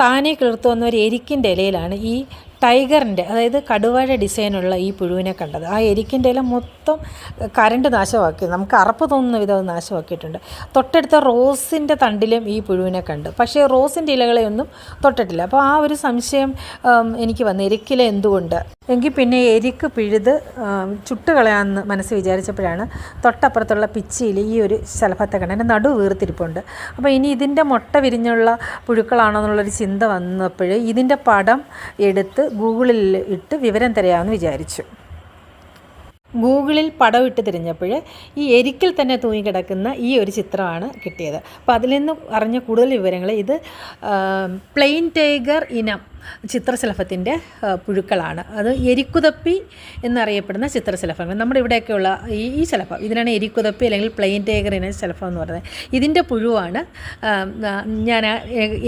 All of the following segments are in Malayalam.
താനെ കിളിർത്തു വന്ന ഒരു എരിക്കിന്റെ ഇലയിലാണ് ഈ ടൈഗറിന്റെ അതായത് കടുവയുടെ ഡിസൈനുള്ള ഈ പുഴുവിനെ കണ്ടത്. ആ എരിക്കിന്റെ ഇല മൊത്തം കരണ്ട് നാശമാക്കി നമുക്ക് അറപ്പ് തോന്നുന്ന വിധം അത് നാശമാക്കിയിട്ടുണ്ട്. തൊട്ടടുത്ത റോസിന്റെ തണ്ടിലും ഈ പുഴുവിനെ കണ്ടു. പക്ഷേ റോസിന്റെ ഇലകളെ ഒന്നും തൊട്ടിട്ടില്ല. അപ്പോൾ ആ ഒരു സംശയം എനിക്ക് വന്നു. എരിക്കില എന്തുകൊണ്ട്? എങ്കിൽ പിന്നെ എരിക്ക് പിഴുത് ചുട്ട് കളയാമെന്ന് മനസ്സ് വിചാരിച്ചപ്പോഴാണ് തൊട്ടപ്പുറത്തുള്ള പിച്ചിയിൽ ഈ ഒരു ശലഭത്തെ കണ്ട് എന്റെ നടു വീർത്തിരിപ്പുണ്ട്. അപ്പോൾ ഇനി ഇതിന്റെ മുട്ട വിരിഞ്ഞുള്ള പുഴുക്കളാണോ എന്നുള്ളൊരു ചിന്ത വന്നപ്പോൾ ഇതിന്റെ പടം എടുത്ത് ഗൂഗിളിൽ ഇട്ട് വിവരം തരാമെന്ന് വിചാരിച്ചു. ഗൂഗിളിൽ പടം ഇട്ട് തിരിഞ്ഞപ്പോൾ ഈ എരിക്കിൽ തന്നെ തൂങ്ങിക്കിടക്കുന്ന ഈ ഒരു ചിത്രമാണ് കിട്ടിയത്. അപ്പോൾ അതിൽ നിന്ന് അറിഞ്ഞ കൂടുതൽ വിവരങ്ങൾ ഇത് പ്ലെയിൻ ടൈഗർ ഇനം ചിത്രശലഭത്തിന്റെ പുഴുക്കളാണ്. അത് എരിക്കുതപ്പി എന്നറിയപ്പെടുന്ന ചിത്രശലഭങ്ങൾ നമ്മുടെ ഇവിടെയൊക്കെയുള്ള ഈ ഈ ശലഭം. ഇതിനാണ് എരിക്കുതപ്പി അല്ലെങ്കിൽ പ്ലെയിൻ ടേഗർ ഇനം ശലഭം എന്ന് പറയുന്നത്. ഇതിന്റെ പുഴുവാണ് ഞാൻ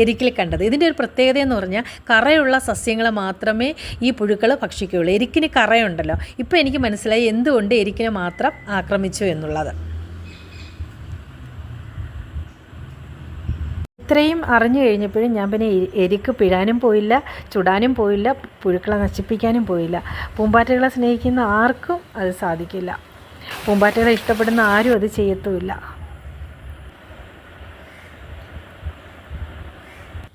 എരിക്കിൽ കണ്ടത്. ഇതിന്റെ ഒരു പ്രത്യേകത എന്ന് പറഞ്ഞാൽ കറയുള്ള സസ്യങ്ങൾ മാത്രമേ ഈ പുഴുക്കൾ ഭക്ഷിക്കുകയുള്ളൂ. എരിക്കിന് കറയുണ്ടല്ലോ. ഇപ്പോൾ എനിക്ക് മനസ്സിലായി എന്തുകൊണ്ട് എരിക്കിനെ മാത്രം ആക്രമിച്ചു എന്നുള്ളത്. ഇത്രയും അറിഞ്ഞു കഴിഞ്ഞപ്പോഴും ഞാൻ പിന്നെ എരിക്ക് പിഴാനും പോയില്ല ചുടാനും പോയില്ല പുഴുക്കളെ നശിപ്പിക്കാനും പോയില്ല. പൂമ്പാറ്റകളെ സ്നേഹിക്കുന്ന ആർക്കും അത് സാധിക്കില്ല. പൂമ്പാറ്റകളെ ഇഷ്ടപ്പെടുന്ന ആരും അത് ചെയ്യത്തുമില്ല.